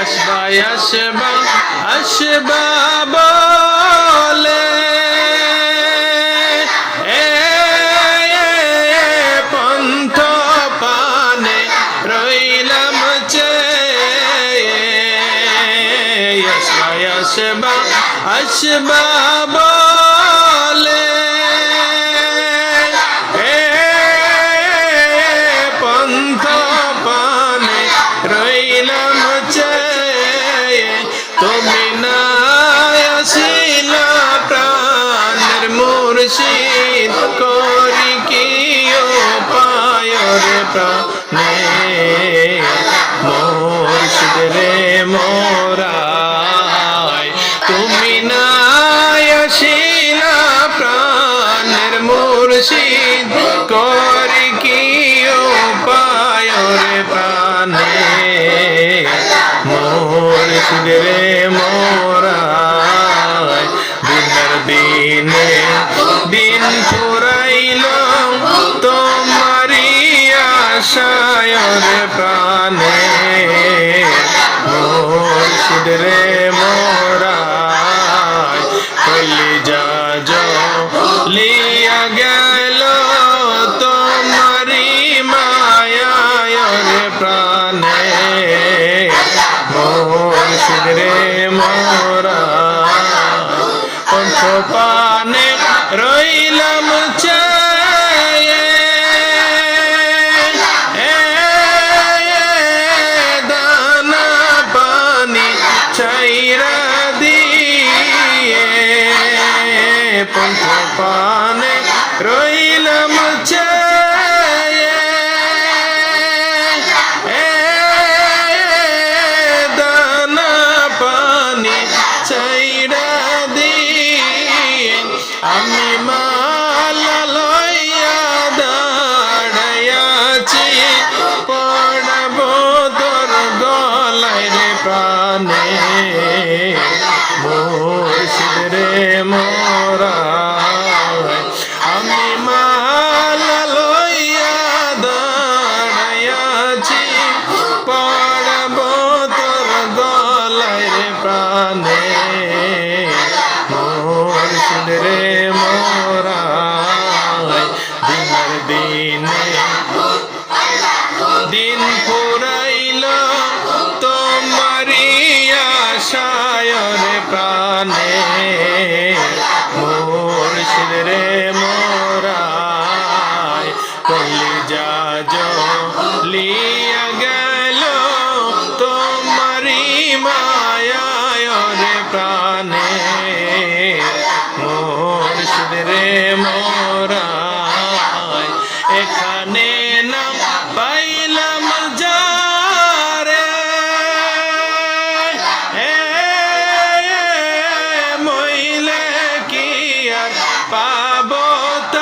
আসবা আসবা আসবা বলে। পন্থ পানে রইলাম চে আসবা আসবা আসবা বলে। তুমি না আসিলা প্রাণের মুর্শিদ, করি কি পায় রে প্রাণে? মুর্শিদ রে মোরাই, তুমি না আসিলা প্রাণের মুর্শিদ রে মোরাই, কলি যা লিয়া গেল তোমারি মায়ায় রে প্রাণে। মুর্শিদ রে মোরা পানে রইলাম চায়ে পন্থ পানে রইলাম আমি মালা লইয়া দাঁড়াইয়াছি। পড়ব তোর গলায় প্রাণে। রে মোর সুন্দর রে মোরা দিনের দিনে পুরাইল তোমারি আশায় রে প্রাণে মুর্শিদ মোর সুদের মোরা এখানে